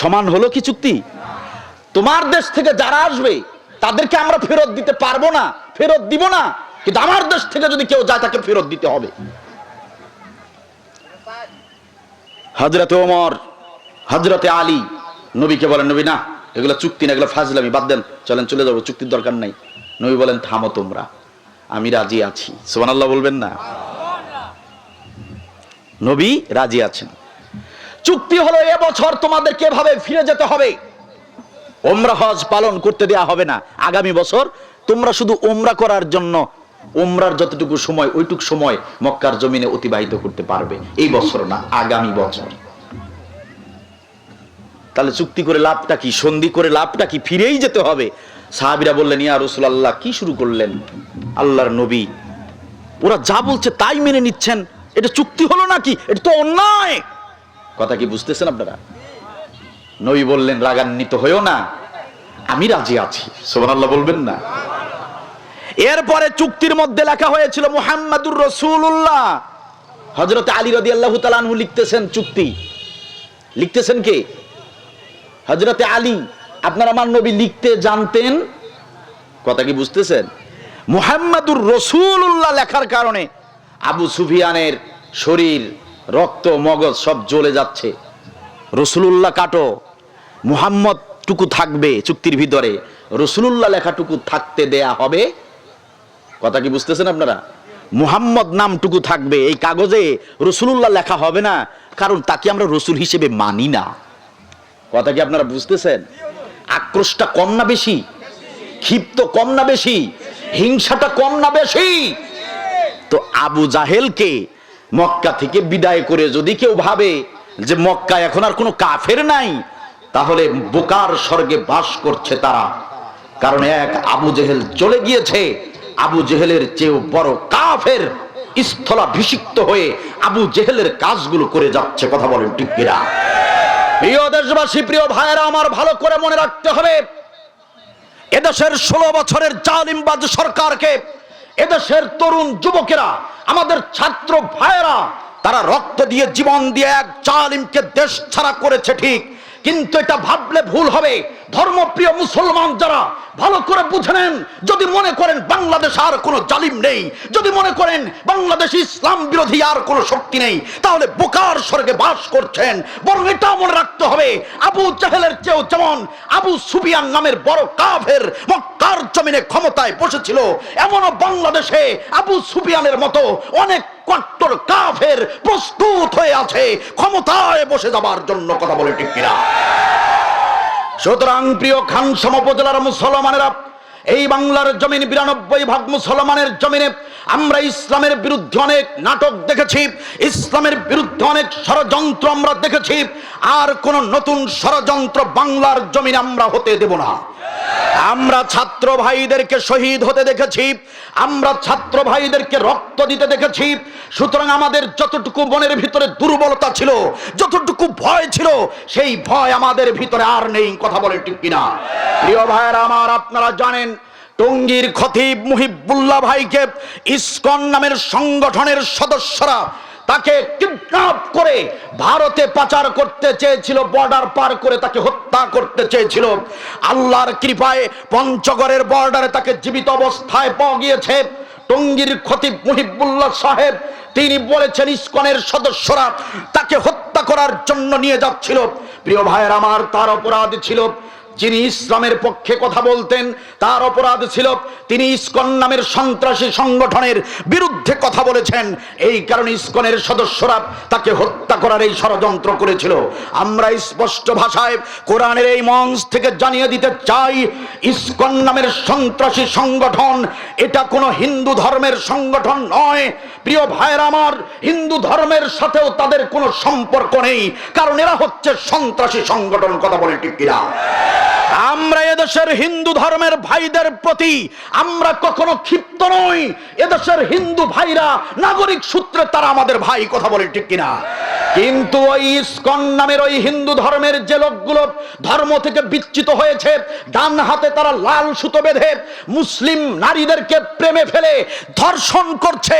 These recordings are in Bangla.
সমান হলো কি চুক্তি? তোমার দেশ থেকে যারা আসবে, তাদেরকে আমরা ফেরত দিতে পারব না, ফেরত দিব না। কিন্তু আমার দেশ থেকে যদি কেউ যায়, তাকে ফেরত দিতে হবে। হজরতে ওমর হজরতে আলী, নবীকে বলেন, নবী না, এগুলো চুক্তি না, এগুলো ফাজলামি, বাদ দেন, চলেন চলে যাব, চুক্তির দরকার নাই। নবী বলেন, থামো তোমরা, আমি রাজি আছি। সোমান আল্লাহ বলবেন না? নবী রাজি আছেন। চুক্তি হলো এবছর তোমাদেরকে এভাবে ফিরে যেতে হবে। ওমরা হজ পালন করতে দেয়া হবে না। আগামী বছর তোমরা শুধু ওমরা করার জন্য ওমরার যতটুকু সময়, ওইটুকু সময় মক্কার জমিনে অতিবাহিত করতে পারবে। এই বছর না, আগামী বছর। তাহলে চুক্তি করে লাভটা কি? সন্ধি করে লাভটা কি? ফিরেই যেতে হবে। সাহাবিরা বললেন, ইয়া রসুলাল্লাহ, কি শুরু করলেন? আল্লাহর নবী, ওরা যা বলছে তাই মেনে নিচ্ছেন। এটা চুক্তি হলো নাকি? এটা তো অন্যায়! কথা কি বুঝতেছেন আপনারা? নবী বললেন, রাগান্বিত হয়েও না। আমি রাজি আছি। সোহানাল্লাহ বলবেন না। এরপরে চুক্তির মধ্যে লেখা হয়েছিল মুহাম্মাদুর রসুল্লাহ হজরত আলী রদি আল্লাহ তালানহু লিখতেছেন চুক্তি। লিখতেছেন কে? হজরতে আলী। আপনার আমার নবী লিখতে জানতেন। কথা কি বুঝতেছেন? মুহাম্মাদুর রসুল্লাহ লেখার কারণে আবু সুফিয়ানের শরীর রক্ত, মগজ সব জ্বলে যাচ্ছে। রসুলুল্লাহ কাটো, মুহাম্মদ টুকু থাকবে চুক্তির ভিতরে। রসুলুল্লাহ লেখাটুকু থাকতে দেয়া হবে। কথা কি বুঝতেছেন আপনারা? মুহাম্মদ নামটুকু থাকবে, এই কাগজে রসুলুল্লাহ লেখা হবে না, কারণ তাকে আমরা রসুল হিসেবে মানি না। কথা কি আপনারা বুঝতেছেন? আক্রোশটা কম না বেশি? ক্ষিপ্ত কম না বেশি? হিংসাটা কম না বেশি? তো আবু জাহেলকে মক্কা থেকে বিদায় করে যদি কেউ ভাবে যে মক্কা এখন আর কোনো কাফের নাই, তাহলে বোকার স্বর্গে বাস করছে তারা। কারণ এক আবু জেহেল চলে গিয়েছে, আবু জেহেলের চেয়েও বড় কাফের স্থলাভিষিক্ত হয়ে আবু জেহেলের কাজগুলো করে যাচ্ছে, কথা বলেন কিনা? প্রিয় দেশবাসী, প্রিয় ভাইয়েরা, আমার ভালো করে মনে রাখতে হবে, এদেশের ষোলো বছরের জালিমবাজ সরকারকে এদেশের তরুণ যুবকেরা, আমাদের ছাত্র ভাইয়েরা, তারা রক্ত দিয়ে জীবন দিয়ে এক জালিমকে দেশ ছাড়া করেছে ঠিক। কিন্তু এটা ভাবলে ভুল হবে। ধর্মপ্রিয় মুসলমান যারা, ভালো করে বুঝে নেন, যদি মনে করেন বাংলাদেশ আর কোনো জালিম নেই, যদি মনে করেন বাংলাদেশ ইসলাম বিরোধী আর কোনো শক্তি নেই, তাহলে বোকার স্বর্গে বাস করছেন, বরং এটা মনে রাখতে হবে, আবু জাহেলের চেয়েও যেমন আবু সুবিয়ান নামের বড় কাফের মক্কার জমিনে ক্ষমতায় বসেছিল, এমনও বাংলাদেশে আবু সুবিয়ানের মতো অনেক কট্টর কাফের প্রস্তুত হয়ে আছে, ক্ষমতায় বসে যাবার জন্য কথা বলে কিনা? সুতরাং প্রিয় খান উপজেলার মুসলমানেরা, এই বাংলার জমিন বিরানব্বই ভাগ মুসলমানের জমিনে আমরা ইসলামের বিরুদ্ধে অনেক নাটক দেখেছি, ইসলামের বিরুদ্ধে অনেক ষড়যন্ত্র আমরা দেখেছি, আর কোন নতুন ষড়যন্ত্র বাংলার জমিনে আমরা হতে দেব না। আমরা ছাত্র ভাইদেরকে শহীদ হতে দেখেছি, আমরা ছাত্র ভাইদেরকে রক্ত দিতে দেখেছি। সুতরাং আমাদের যতটুকু মনের ভিতরে দুর্বলতা ছিল, যতটুকু ভয় ছিল, সেই ভয় আমাদের ভিতরে আর নেই, কথা বলে ঠিক কিনা। প্রিয় ভাইয়েরা আমার, আপনারা জানেন, টঙ্গীর খতিব মুহিবুল্লাহ ভাইকে ইসকন নামের সংগঠনের সদস্যরা তাকে কিডন্যাপ করে ভারতে পাচার করতে চেয়েছিল, বর্ডার পার করে তাকে হত্যা করতে চেয়েছিল। আল্লাহর কৃপায় পঞ্চগড়ের বর্ডারে তাকে জীবিত অবস্থায় পাওয়া গিয়েছে। টঙ্গীর খতিব মুহিবুল্লাহ সাহেব, তিনি বলেছেন, ইসকনের সদস্যরা তাকে হত্যা করার জন্য নিয়ে যাচ্ছিল। প্রিয় ভাইয়ের, আমার তার অপরাধ ছিল। যিনি ইসলামের পক্ষে কথা বলতেন, তার অপরাধ ছিল তিনি ইস্কন নামের সন্ত্রাসী সংগঠনের বিরুদ্ধে কথা বলেছেন। এই কারণে ইস্কনের সদস্যরা তাকে হত্যা করার এই ষড়যন্ত্র করেছিল। আমরা স্পষ্ট ভাষায় কোরআনের এই মঞ্চ থেকে জানিয়ে দিতে চাই, ইস্কন নামের সন্ত্রাসী সংগঠন এটা কোনো হিন্দু ধর্মের সংগঠন নয় প্রিয় ভাইয়ের আমার, হিন্দু ধর্মের সাথেও তাদের কোনো সম্পর্ক নেই। কারণ এরা হচ্ছে সন্ত্রাসী সংগঠন, কথা বলে কিনা? আমরা এদেশের হিন্দু ধর্মের ভাইদের প্রতি আমরা কখনো ক্ষিপ্ত নই। এদেশের হিন্দু ভাইরা, নাগরিক সূত্রে তারা আমাদের ভাই, কথা বলে ঠিক কিনা? কিন্তু ওই ইস্কন নামের ওই হিন্দু ধর্মের যে লোকগুলো ধর্ম থেকে বিচ্যুত হয়েছে, ডান হাতে তারা লাল সুতো বেঁধে মুসলিম নারীদেরকে প্রেমে ফেলে ধর্ষণ করছে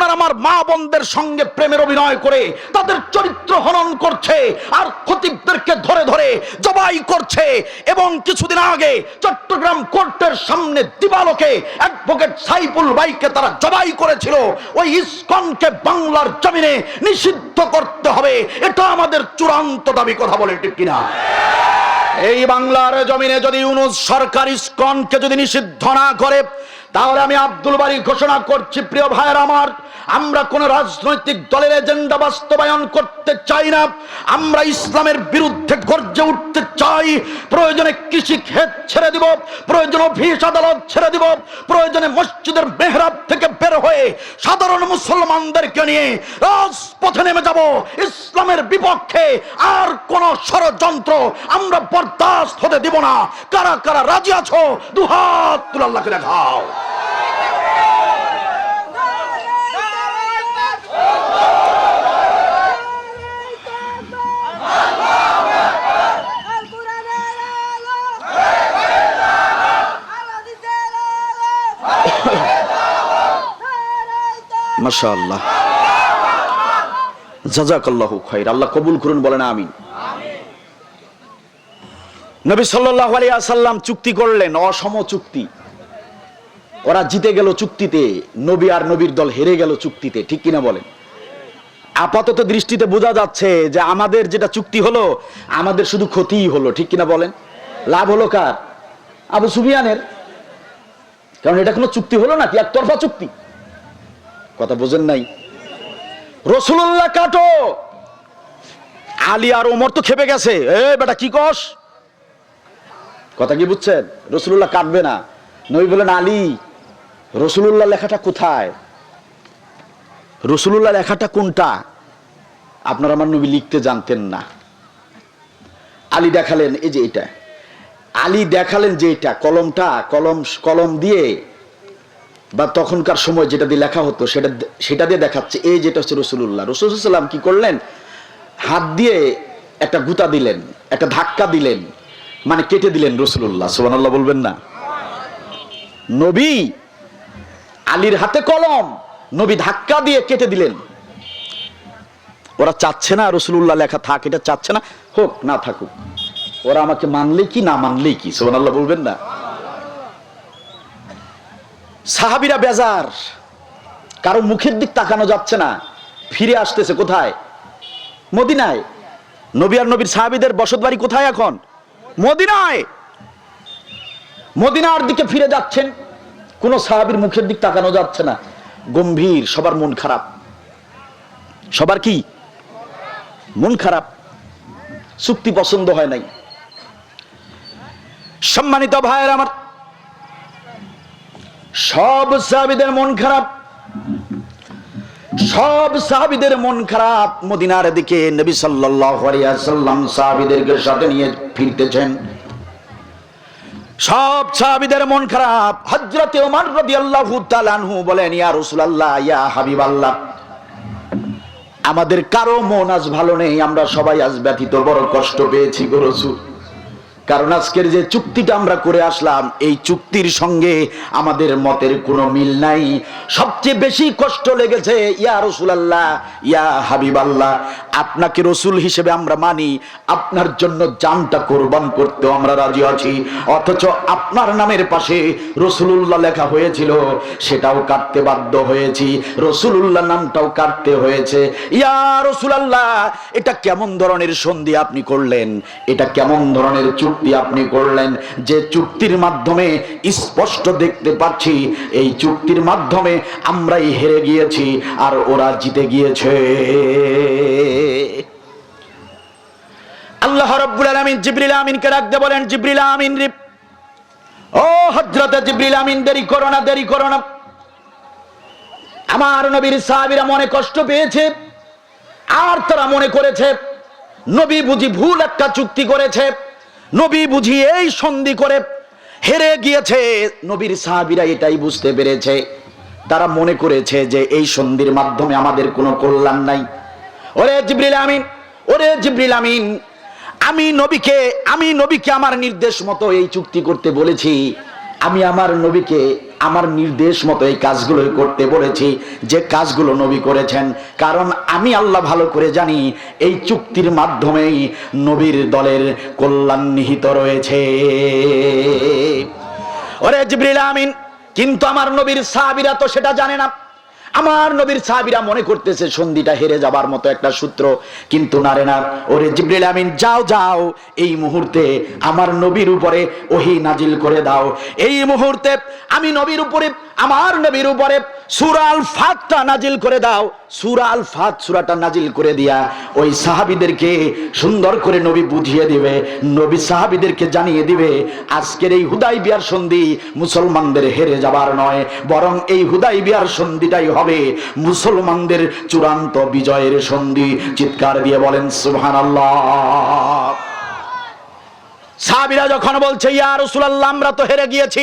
আপনার আমার মা বোনদের সঙ্গে প্রেমের অভিনয় করে তাদের চরিত্র হনন করছে আর খতিবদেরকে ধরে ধরে জবাই করছে। এবং কিছুদিন আগে চট্টগ্রাম কোর্টের সামনে দিবালোকে অ্যাডভোকেট সাইফুল ভাইকে তারা জবাই করেছিল। ওই ইসকনকে বাংলার জমিনে নিষিদ্ধ করতে হবে। এটা আমাদের চূড়ান্ত দাবি, কথা বলে ঠিক কিনা? এই বাংলার জমিনে যদি ইউনুস সরকার ইসকনকে যদি নিষিদ্ধ না করে তাহলে আমি আব্দুল বাড়ি ঘোষণা করছি, প্রিয় ভাইয়ের আমার, আমরা কোন রাজনৈতিক দলের এজেন্ডা বাস্তবায়ন করতে চাই না, আমরা ইসলামের বিরুদ্ধে গর্জে উঠতে চাই, প্রয়োজনে কৃষি ক্ষেত ছেড়ে দিব, প্রয়োজনে অফিস আদালত ছেড়ে দিব, প্রয়োজনে মসজিদের মেহরাব থেকে বের হয়ে সাধারণ মুসলমানদেরকে নিয়ে রাজপথে নেমে যাব, ইসলামের বিপক্ষে আর কোন ষড়যন্ত্র আমরা বরদাস্ত হতে দিব না। কারা কারা রাজি আছো? দুহাত তুলাল্লাহকে দেখাও। মাশাআল্লাহ। জাজাকাল্লাহু খাইর। আল্লাহ কবুল করুন, বলেন আমিন। নবী সাল্লাল্লাহু আলাইহি ওয়াসাল্লাম চুক্তি করলেন, অসম চুক্তি। ওরা জিতে গেল চুক্তিতে, নবী আর নবীর দল হেরে গেল চুক্তিতে, ঠিক কিনা বলেন? আপাতত দৃষ্টিতে বোঝা যাচ্ছে যে আমাদের যেটা চুক্তি হলো, আমাদের শুধু ক্ষতিই হলো, ঠিক কিনা বলেন? লাভ হলো কার? আবু সুফিয়ানের। কারণ এটা কোনো চুক্তি হলো না কি? একতরফা চুক্তি। কথা বোঝেন নাই। রসুল্লাহ কাটো। আলী আর ওমর তো খেপে গেছে। এ বেটা কি কস? কথা কি বুঝছেন? রসুল্লাহ কাটবে না। নবী বলেন, আলী রসুল্লাহ লেখাটা কোথায়? রসুল্লাহ লেখাটা কোনটা? আপনার আমার নবী লিখতে জানতেন না। আলী দেখালেন, এই যে এটা। আলী দেখালেন যে এটা, কলমটা, কলম কলম দিয়ে বা তখনকার সময় যেটা দিয়ে লেখা হতো, সেটা সেটা দিয়ে দেখাচ্ছে, এই যেটা হচ্ছে রসুল্লাহ রসুলাম কি করলেন? হাত দিয়ে একটা গুতা দিলেন, একটা ধাক্কা দিলেন মানে কেটে দিলেন রসুল্লাহ সুবানাল্লাহ বলবেন না। নবী আলীর হাতে কলম, নবী ধাক্কা দিয়ে কেটে দিলেন। ওরা চাচ্ছে না রসুল্লাহ লেখা থাক, এটা চাচ্ছে না, হোক না থাকুক। ওরা আমাকে মানলে কি, না মানলেই কি সুবানাল্লাহ বলবেন না। সাহাবিরা বেজার। কারও মুখের দিক তাকানো যাচ্ছে না। ফিরে আসতেছে কোথায়? মদিনায়। নবী আর নবীর সাহাবিদের বসত বাড়ি কোথায় এখন? মদিনায়। মদিনার দিকে ফিরে যাচ্ছেন। কোন সাহাবির মুখের দিক তাকানো যাচ্ছে না। গম্ভীর, সবার মন খারাপ। সবার কি? মন খারাপ। চুক্তি পছন্দ হয় নাই। সম্মানিত ভাইয়ের, আমার সব সাহাবিদের মন খারাপ। সব সাহাবিদের মন খারাপ। মদিনার দিকে নবী সাল্লাম সাহাবিদেরকে সাথে নিয়ে ফিরতেছেন। সব সাহাবিদের মন খারাপ। হযরতে ওমর রাদিয়াল্লাহু তাআলা আনহু বলেন, ইয়া রাসূলুল্লাহ, ইয়া হাবিবাল্লাহ, আমাদের কারও মন আজ ভালো নেই, আমরা সবাই আজ ব্যথিত বড় কষ্ট পেয়েছি গো রাসূল। কারণ আজকের যে চুক্তিটা আমরা করে আসলাম, এই চুক্তির সঙ্গে আমাদের মতের কোনো মিল নাই। সবচেয়ে বেশি কষ্ট লেগেছে, ইয়া রসুল আল্লাহ ইয়া হাবিবাল্লাহ, আপনাকে রসুল হিসেবে আমরা মানি, আপনার জন্য জানটা কোরবান করতেও আমরা রাজি আছি। অথচ আপনার নামের পাশে রসুলুল্লাহ লেখা হয়েছিল, সেটাও কাটতে বাধ্য হয়েছি, রসুলুল্লাহ নামটাও কাটতে হয়েছে। ইয়া রসুল আল্লাহ এটা কেমন ধরনের সন্ধি আপনি করলেন? এটা কেমন ধরনের চুক্তি আপনি করলেন, যে চুক্তির মাধ্যমে স্পষ্ট দেখতে পাচ্ছি, এই চুক্তির মাধ্যমে আমরাই হেরে গিয়েছি আর ওরা জিতে গিয়েছে। আল্লাহ রাব্বুল আলামিন জিবরিল আমিনকে রাখতে বলেন, জিবরিল আমিন ও হযরত জিবরিল আমিন, দেরি করো না, দেরি করো না। আমার নবীর সাহাবীরা মনে কষ্ট পেয়েছে, আর তারা মনে করেছে, নবী বুঝি ভুল একটা চুক্তি করেছে। নবী বুঝি এই সন্ধি করে হেরে গিয়েছে। নবীর সাহাবিরা এটাই বুঝতে পেরেছে। তারা মনে করেছে যে এই সন্ধির মাধ্যমে আমাদের কোনো কল্যাণ নাই। ওরে জিব্রিল আমিন, ওরে জিব্রিল আমিন, আমি নবীকে আমি নবীকে আমার নির্দেশ মতো এই চুক্তি করতে বলেছি। আমি আমার নবীকে আমার নির্দেশ মতো এই কাজগুলোই করতে বলেছি, যে কাজগুলো নবী করেছেন। কারণ আমি আল্লাহ ভালো করে জানি, এই চুক্তির মাধ্যমেই নবীর দলের কল্যাণ নিহিত রয়েছে। ওরে জিবরিল আমিন, কিন্তু আমার নবীর সাহাবিরা তো সেটা জানে না। আমার নবীর সাহাবীরা মনে করতেছে সন্ধিটা হেরে যাবার মতো একটা সূত্র, কিন্তু না না। ওরে জিবরিল আমিন, যাও যাও, এই মুহূর্তে আমার নবীর উপরে ওহি নাজিল করে দাও। এই মুহূর্তে আমি নবীর উপরে, আমার নবীর উপরে সুরাল ফাতটা নাজিল করে দাও। সুরাল ফাত সুরাটা নাজিল করে দিয়া ওই সাহাবীদেরকে সুন্দর করে নবী বুঝিয়ে দিবে, নবী সাহাবীদেরকে জানিয়ে দিবে, আজকের এই হুদাই বিয়ার সন্ধি মুসলমানদের হেরে যাবার নয়, বরং এই হুদাই বিয়ার সন্ধিটাই হবে। মুসলমানদের চূড়ান্ত বিজয়ের সন্ধি চিৎকার দিয়ে বলেন, সুবহানাল্লাহ। সাহাবীরা যখন বলছে, ইয়া আল্লাহ আমরা তো হেরে গিয়েছি।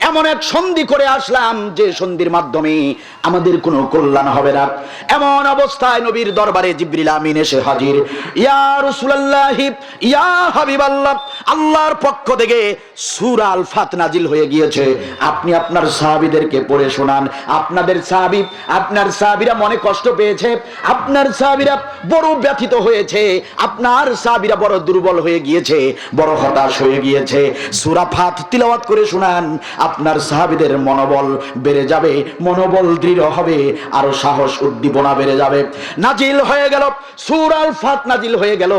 এমন এক সন্ধি করে আসলাম যে সন্ধির মাধ্যমে আমাদের কোনো কল্যাণ হবে না। এমন অবস্থায় নবীর দরবারে জিবরিল আমিন এসে হাজির। ইয়া রাসূলুল্লাহ, ইয়া হাবিবাল্লাহ, আল্লাহর পক্ষ থেকে সূরা আল ফাত নাজিল হয়ে গিয়েছে। আপনি আপনার সাহাবীদেরকে পড়ে শোনান। আপনাদের সাহাবী, আপনার সাহাবীরা মনে কষ্ট পেয়েছে। আপনার সাহাবীরা বড় ব্যথিত হয়েছে। আপনার সাহাবীরা বড় দুর্বল হয়ে গিয়েছে, বড় হতাশ হয়ে গিয়েছে। সূরা ফাত তিলাওয়াত করে শোনান। আপনার সাহাবীদের মনোবল বেড়ে যাবে, মনোবল দৃঢ় হবে, আরও সাহস উদ্দীপনা বেড়ে যাবে। নাজিল হয়ে গেল, সূরাল ফাত নাজিল হয়ে গেল।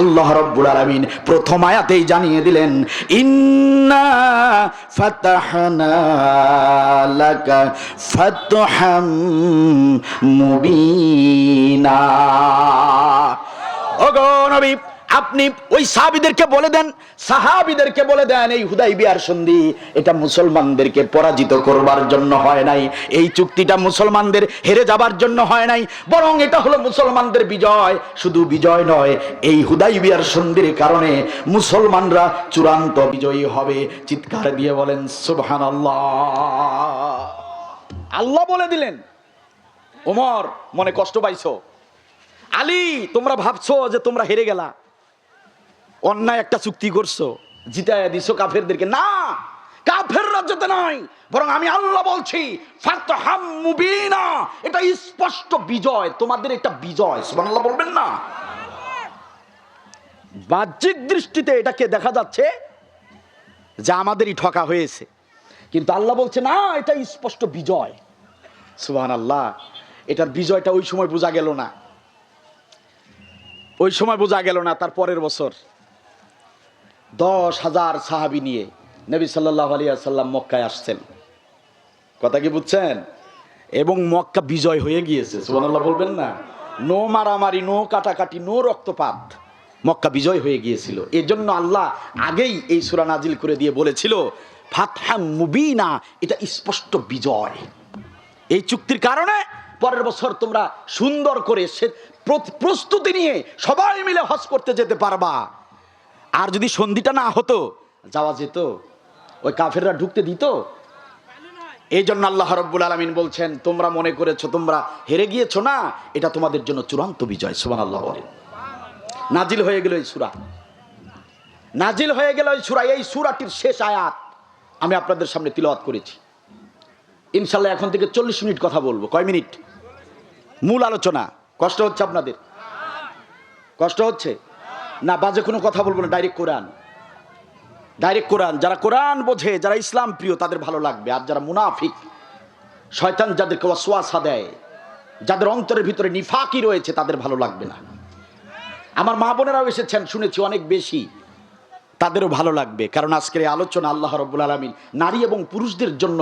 আল্লাহ রাব্বুল আলামিন প্রথম আয়াতেই জানিয়ে দিলেন, ইন্না ফাতাহনা লাকা ফাতহাম মুবিনা। ওগো নবী আপনি ওই সাহাবিদেরকে বলে দেন, সাহাবিদেরকে বলে দেন, এই হুদাই বিয়ার সন্ধি, এটা মুসলমানদেরকে পরাজিত করবার জন্য হয় নাই। এই চুক্তিটা মুসলমানদের হেরে যাবার জন্য হয় নাই। বরং এটা হলো মুসলমানদের বিজয়, শুধু বিজয় নয়, এই হুদাই বিয়ার সন্ধির কারণে মুসলমানরা চূড়ান্ত বিজয়ী হবে। চিৎকার দিয়ে বলেন, সুবহানাল্লাহ। আল্লাহ বলে দিলেন, ওমর, মনে কষ্ট পাইছো? আলী, তোমরা ভাবছ যে তোমরা হেরে গেলা। অন্যায় একটা চুক্তি করছ, জিতায় দিছো কাফেরদেরকে। না, কাফেররা যেতে নাই, বরং আমি আল্লাহ বলছি এটা স্পষ্ট বিজয়, তোমাদের এটা বিজয়, সুবহানাল্লাহ বলবেন না। বাহ্যিক দৃষ্টিতে এটাকে দেখা যাচ্ছে যে আমাদেরই ঠকা হয়েছে। কিন্তু আল্লাহ বলছে, না, এটা স্পষ্ট বিজয়। সুবহানাল্লাহ, এটার বিজয়টা ওই সময় বোঝা গেল না। ওই সময় বোঝা গেল না, তার পরের বছর। দশ হাজার সাহাবি নিয়ে নবী সাল্লাহ আলিয়া সাল্লাম মক্কায় আসছেন। কথা কি বুঝছেন? এবং মক্কা বিজয় হয়ে গিয়েছে, সুবহানাল্লাহ বলবেন না। নো মারামারি, নো কাটাকাটি, নো রক্তপাত মক্কা বিজয় হয়ে গিয়েছিল। এই জন্য আল্লাহ আগেই এই সুরা নাজিল করে দিয়ে বলেছিল, ফাতহাম মুবিনা এটা স্পষ্ট বিজয়। এই চুক্তির কারণে পরের বছর তোমরা সুন্দর করে সে প্র- প্রস্তুতি নিয়ে সবাই মিলে হজ করতে যেতে পারবা। আর যদি সন্ধিটা না হতো, যাওয়া যেত। ওই কাফেররা ঢুকতে দিত। এই জন্য আল্লাহ রব্বুল আলমিন বলছেন, তোমরা মনে করেছ, তোমরা হেরে গিয়েছো না? এটা তোমাদের জন্য চূড়ান্ত বিজয়। সুবান আল্লাহ বলেন। নাজিল হয়ে গেল এই সুরা। নাজিল হয়ে গেল এই সুরা। এই সুরাটির শেষ আয়াত আমি আপনাদের সামনে তিলওয়াত করেছি। ইনশাল্লাহ এখন থেকে চল্লিশ মিনিট কথা বলব। কয় মিনিট? মূল আলোচনা। কষ্ট হচ্ছে আপনাদের? কষ্ট হচ্ছে? না, বাজে কোনো কথা বলব না ডাইরেক্ট কোরআন। ডাইরেক্ট কোরআন, যারা কোরআন বোঝে, যারা ইসলাম প্রিয়, তাদের ভালো লাগবে। আর যারা মুনাফিক, শয়তান যাদেরকে ওয়াসওয়াসা দেয়, যাদের অন্তরের ভিতরে নিফাকি রয়েছে, তাদের ভালো লাগবে না। আমার মা বোনেরাও এসেছেন, শুনেছি অনেক বেশি, তাদেরও ভালো লাগবে। কারণ আজকের এই আলোচনা আল্লাহ রব্বুল আলমিন নারী এবং পুরুষদের জন্য